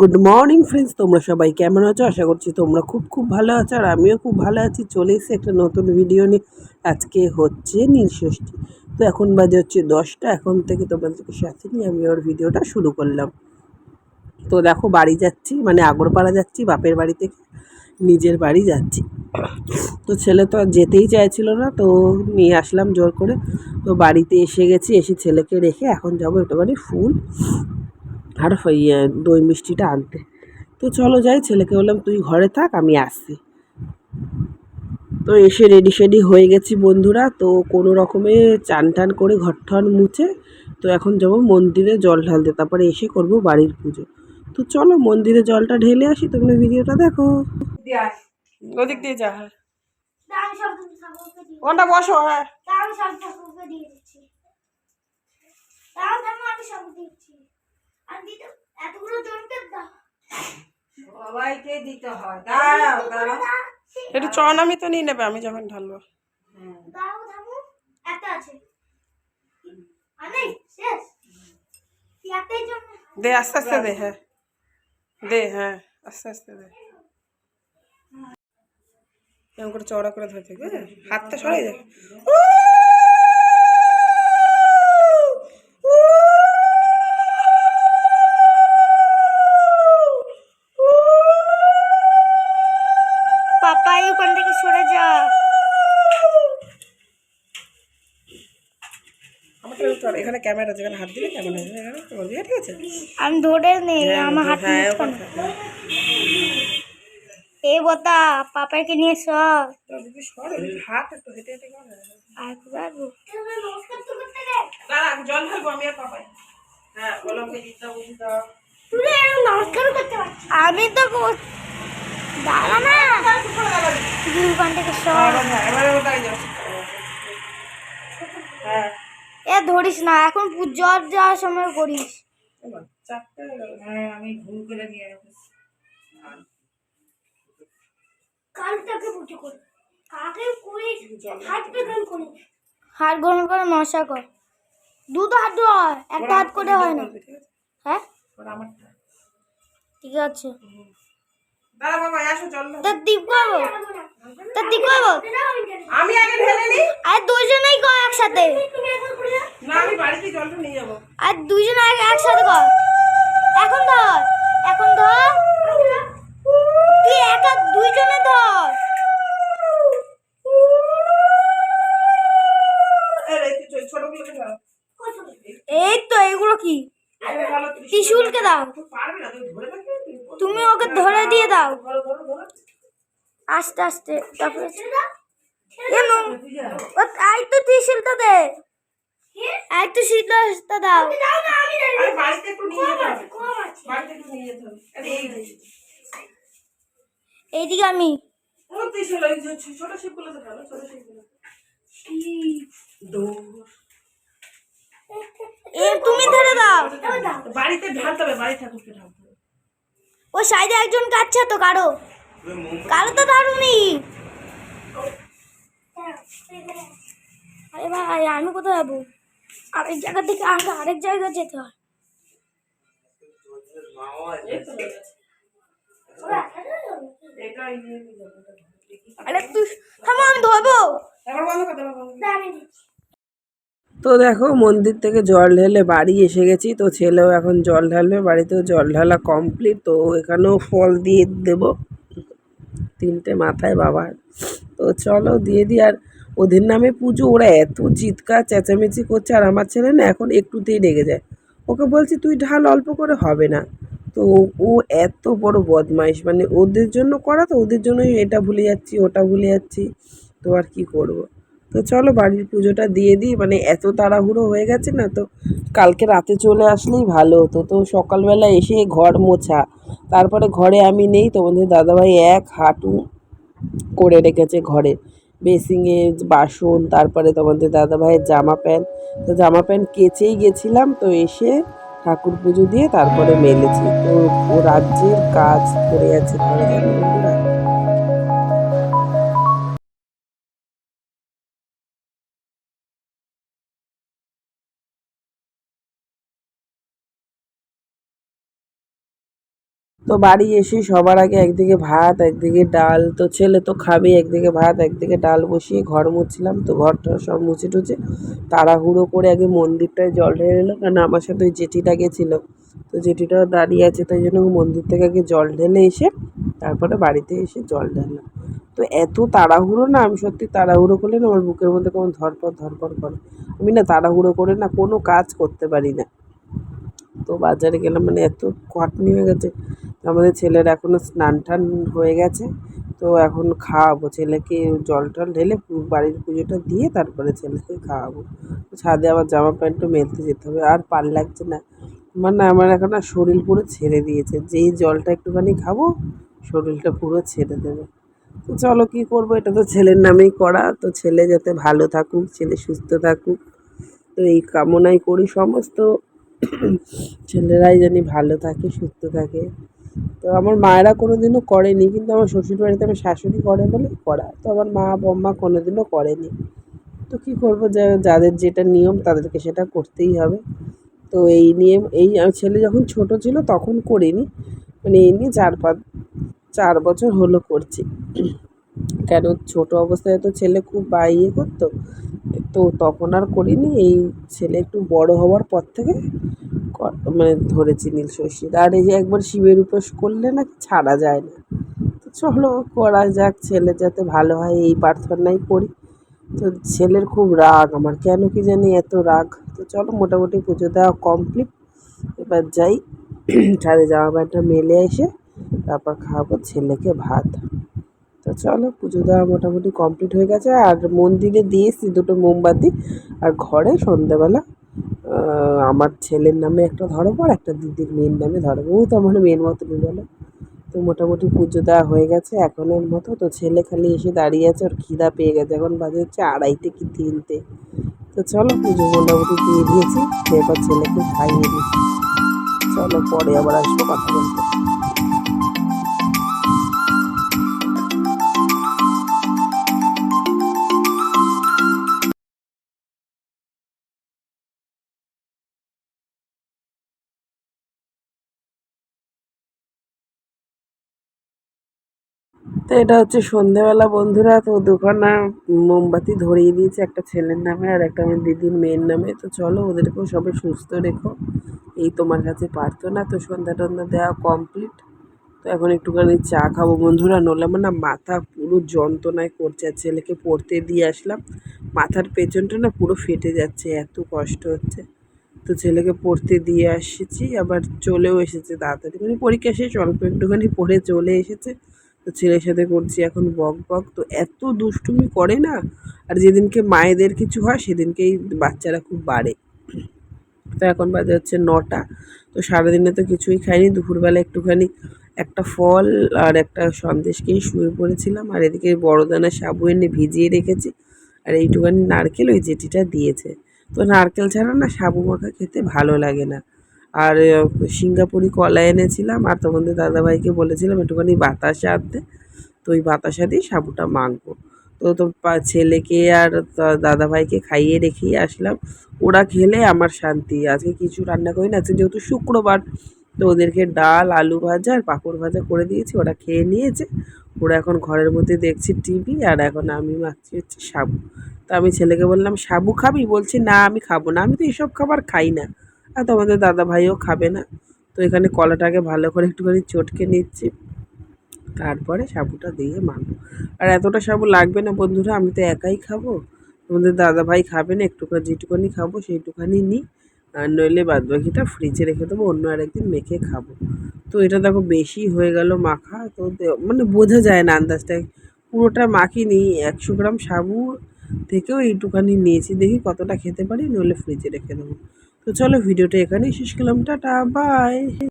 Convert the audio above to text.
Good morning friends তোমরা সবাই কেমন আছো? আশা করছি তোমরা খুব খুব ভালো আছো আর আমিও খুব ভালো আছি। চলে এসেছি একটা নতুন ভিডিও নিয়ে। আজকে হচ্ছে নীলষষ্ঠী তো এখন বাজে হচ্ছে দশটা। এখন থেকে তোমাদেরকে সাথে নিয়ে আমি ওর ভিডিওটা শুরু করলাম। তো দেখো, বাড়ি যাচ্ছি মানে আগরপাড়া যাচ্ছি, বাপের বাড়ি থেকে নিজের বাড়ি যাচ্ছি। তো ছেলে তো যেতেই চাইছিল না, তো নিয়ে আসলাম জোর করে। তো বাড়িতে এসে গেছি, এসে ছেলেকে রেখে এখন যাব একটুখানি ফুল আর ইয়ে দই মিষ্টিটা আনতে। তো চলো যাই ছেলেকে বললাম তুই ঘরে থাক আমি আসছি। তো এসে রেডি শেডি হয়ে গেছি বন্ধুরা। তো কোনো রকমে চান টান করে ঘর ঠন মুছে তো এখন যাব মন্দিরে জল ঢালতে। তারপরে এসে করব বাড়ির পুজো। তো চলো মন্দিরে জলটা ঢেলে আসি তোমরা ভিডিওটা দেখো। ওদিক দিয়ে যা হ্যাঁ। ওটা বসো হ্যাঁ। সবাইকে দিতে হয়। দাঁড়াও দাঁড়াও। একটু চন আমি তো নিয়ে নেবে আমি যখন ঢালবো। জন্য দে আস্তে আস্তে দে হ্যাঁ। দে হ্যাঁ আস্তে আস্তে দে। এরকম করে চওড়া করে ধরে থেকে হাতটা সরাই দেখ পাপা ওখান থেকে সরে যা আমাকে চল এখানে ক্যামেরা যেখানে হাত দিলে ক্যামেরা করবি ঠিক আছে। আমি ধরে নেই হ্যাঁ, আমার হাত হ্যাঁ এ বতা পাপাকে নিয়ে সর। হাত একটু হেঁটে হেঁটে কর। আর পারব? দাঁড়া আমি জল ঢালবো আমি আর পাপাই। হ্যাঁ বলো আমাকে দিতে বুঝি দাও আমি তো দাঁড়া না। থেকে সর। হ্যাঁ। এ ধরিস না এখন জ্বর যাওয়ার সময় করিস। হয়ে। হ্যাঁ হাত পেগান করি। হাত গ্রহণ করে মশা কর। দুটো হাত হয় একটা হাত করে হয় না। ঠিক আছে? হ্যাঁ ঠিক আছে। তা দীপ করব তা দীপ করব? আমি আগে ঢেলে নিই আর দুজনেই কর একসাথে? না আমি বাড়িতে জলটা নিয়ে যাব। আর দুজন এক- একসাথে কর এখন ধর এখন ধর। তুই একা দুইজনে ধর। এই তুই তো এগুলো কি? ত্রিশুলকে দাও। তুই না, তুই তুই। তুমি ওকে ধরে দিয়ে দাও। আস্তে আস্তে তারপরে আই তো ত্রিশুলটা দে আই তো শীতটা দাও। এইদিকে আমি। ছোট তুমি ধরে দাও। বাড়িতে ঢালতে হবে বাড়ি ঠাকুরকে ঢালতে হবে। ও সাইডে একজন কাটছে তো কারও। কারও তো দারুনি আরে ভাই, আমি কোথায় যাব? আরেক জায়গা থেকে আগে আরেক জায়গায় যেতে হয়। তো দেখো, মন্দির থেকে জল ঢেলে বাড়ি এসে গেছি। তো ছেলেও এখন জল ঢালবে, বাড়িতেও জল ঢালা কমপ্লিট তো এখানেও ফল দিয়ে দেব। তিনটে মাথায় বাবার। তো চলো দিয়ে দিই আর ওদের নামে পুজো, ওরা এত চিৎকার, চেঁচামেচি করছে, আর আমার ছেলে না এখন একটুতেই রেগে যায়। ওকে বলছি, তুই ঢাল অল্প করে হবে না। তো ও এত বড় বদমাইশ মানে ওদের জন্য করা তো, ওদের জন্যই এটা ভুলে যাচ্ছি, ওটা ভুলে যাচ্ছি। তো আর কি করব। তো চলো বাড়ির পুজোটা দিয়ে দিই। মানে এত তাড়াহুড়ো হয়ে গেছে না তো, কালকে রাতে চলে আসলেই ভালো হতো। তো সকালবেলা এসে ঘর মোছা, তারপরে ঘরে আমি নেই তোমাদের দাদাভাই এক হাঁটু করে রেখেছে ঘরে। বেসিংয়ে বাসন, তারপরে তোমাদের দাদাভাইয়ের জামা প্যান্ট। তো জামা প্যান্ট কেচেই গেছিলাম তো এসে ঠাকুর পুজো দিয়ে তারপরে মেলেছি। তো ও রাজ্যের কাজ করে আছে। ঘরে তো বাড়ি এসে সবার আগে একদিকে ভাত, একদিকে ডাল। তো ছেলে তো খাবে, একদিকে ভাত, একদিকে ডাল বসিয়ে ঘর মুছছিলাম। তো ঘরটা সব মুছে টুছে তাড়াহুড়ো করে আগে মন্দিরটায় জল ঢেলে এলো কারণ আমার সাথে ওই জেঠিটা গেছিল। তো জেঠিটাও দাঁড়িয়ে আছে, তাই জন্য মন্দির থেকে আগে জল ঢেলে এসে তারপরে বাড়িতে এসে জল ঢাললাম। তো এত তাড়াহুড়ো না, আমি সত্যি তাড়াহুড়ো করলে না আমার বুকের মধ্যে কেমন ধরপড় ধরপড় করে। আমি না তাড়াহুড়ো করে না কোনো কাজ করতে পারি না। তো বাজারে গেলাম মানে এত খাটনি হয়ে গেছে। আমাদের ছেলের এখনও স্নান টান হয়ে গেছে। তো এখন খাওয়াবো, ছেলেকে জল টল ঢেলে বাড়ির পুজোটা দিয়ে তারপরে ছেলেকে খাওয়াবো। ছাদে আবার জামা প্যান্টও মেলতে যেতে হবে, আর পার লাগছে না। আমার না, আমার এখন না শরীর পুরো ছেড়ে দিয়েছে। যেই জলটা একটুখানি খাব, শরীরটা পুরো ছেড়ে দেবে। তো চলো কী করব, এটা তো ছেলের নামেই করা। তো ছেলে যাতে ভালো থাকুক, ছেলে সুস্থ থাকুক, তো এই কামনাই করি সমস্ত। ছেলেরাই জানি ভালো থাকে, সুস্থ থাকে। তো আমার মায়েরা কোনো দিনও করেনি, কিন্তু আমার শ্বশুর বাড়িতে আমার শাশুড়ি করে বলে করা। তো আমার মা বম্মা কোনো দিনও করেনি। তো কী করব? যাদের যেটা নিয়ম, তাদেরকে সেটা করতেই হবে। তো এই নিয়ে, এই ছেলে যখন ছোট ছিল তখন করিনি। মানে এই নিয়ে চার পাঁচ, চার বছর হলো করছি। কেন? ছোট অবস্থায় তো ছেলে খুব বা ইয়ে করতো। তো তখন আর করিনি। এই ছেলে একটু বড় হওয়ার পর থেকে মানে ধরেছি নীল ষষ্ঠীর আর এই যে একবার শিবের উপোস করলে না ছাড়া যায় না। তো চলো করা যাক, ছেলে যাতে ভালো হয়, এই প্রার্থনাই করি। তো ছেলের খুব রাগ, আমার কেন কি জানি এত রাগ। তো চলো মোটামুটি পুজো দেওয়া কমপ্লিট এবার যাই। ছাদে জামা প্যান্টটা মেলে এসে তারপর খাওয়াবো ছেলেকে ভাত। চলো, পুজো দেওয়া মোটামুটি কমপ্লিট হয়ে গেছে। আর মন্দিরে দিয়েছি দুটো মোমবাতি। আর ঘরে সন্ধ্যাবেলা আমার ছেলের নামে একটা ধরবো আর একটা দিদির মেয়ের নামে ধরবো ও তো আমার মেয়ের মতনই বলে। তো মোটামুটি পুজো দেওয়া হয়ে গেছে এখনের মতো। তো ছেলে খালি এসে দাঁড়িয়ে আছে, ওর খিদা পেয়ে গেছে। এখন বাজে হচ্ছে আড়াইটে কি তিনটে। তো চলো, পুজো মোটামুটি দিয়ে দিয়েছি। এবার ছেলেকে খাইয়ে দিচ্ছি চলো, পরে আবার আসব, কথা বলতে। তো এটা হচ্ছে সন্ধেবেলা, বন্ধুরা। তো দুখানা মোমবাতি ধরিয়ে দিয়েছে একটা ছেলের নামে আর একটা আমার দিদির মেয়ের নামে। তো চলো ওদেরকেও সবাই সুস্থ রেখো। এই তোমার কাছে পারতো না তো সন্ধ্যা টন্ধা দেওয়া কমপ্লিট তো এখন একটুখানি চা খাব। বন্ধুরা নলে আমার না মাথা পুরো যন্ত্রণায় করছে। আর ছেলেকে পড়তে দিয়ে আসলাম। মাথার পেছনটা না পুরো ফেটে যাচ্ছে, এত কষ্ট হচ্ছে। তো ছেলেকে পড়তে দিয়ে এসেছি আবার চলেও এসেছে তাড়াতাড়ি। মানে পরীক্ষা শেষ, অল্প একটুখানি পড়ে চলে এসেছে। তো ছেলের সাথে করছি এখন বক বক। তো এত দুষ্টুমি করে না, আর যেদিনকে মায়েদের কিছু হয়, সেদিনকেই বাচ্চারা খুব বাড়ে। তো এখন বাজে হচ্ছে নটা। তো সারাদিনে তো কিছুই খাইনি, দুপুরবেলা একটুখানি একটা ফল আর একটা সন্দেশ খেয়ে শুয়ে পড়েছিলাম। আর এদিকে বড় দানা সাবু এনে ভিজিয়ে রেখেছি। আর এইটুখানি নারকেল ওই জেঠিটা দিয়েছে। তো নারকেল ছাড়া না সাবু মাখা খেতে ভালো লাগে না। আর সিঙ্গাপুরি কলা এনেছিলাম আর তোমাদের দাদাভাইকে বলেছিলাম একটুখানি বাতাসা আনতে। তো ওই বাতাসা দিয়ে সাবুটা মাখবো। তো তো ছেলেকে আর দাদাভাইকে খাইয়ে রেখেই আসলাম। ওরা খেলে আমার শান্তি। আজকে কিছু রান্না করি না, আজকে যেহেতু শুক্রবার, তো ওদেরকে ডাল, আলু ভাজা আর পাঁপড় ভাজা করে দিয়েছি, ওরা খেয়ে নিয়েছে। ওরা এখন ঘরের মধ্যে দেখছি টিভি আর এখন আমি মাখছি হচ্ছে সাবু। তো আমি ছেলেকে বললাম, সাবু খাবি? বলছে, না, আমি খাব না। আমি তো এইসব খাবার খাই না। আর তোমাদের দাদা ভাইও খাবে না। তো এখানে কলাটাকে ভালো করে একটুখানি চটকে নিচ্ছি। তারপরে সাবুটা দিয়ে মাখবো। আর এতটা সাবু লাগবে না বন্ধুরা, আমি তো একাই খাব। তোমাদের দাদা ভাই খাবে না, একটুখানি যেটুখানি খাব সেইটুখানি নিই। আর নইলে বাদ বাকিটা ফ্রিজে রেখে দেবো, অন্য আরেকদিন মেখে খাব। তো এটা দেখো বেশি হয়ে গেল মাখা। তো মানে বোঝা যায় না আন্দাজটা পুরোটা মাখিনি, একশো গ্রাম সাবু থেকেও এইটুখানি নিয়েছি। দেখি কতটা খেতে পারি, নইলে ফ্রিজে রেখে দেবো। তো চলো ভিডিওটা এখানেই শেষ করলাম। Tata bye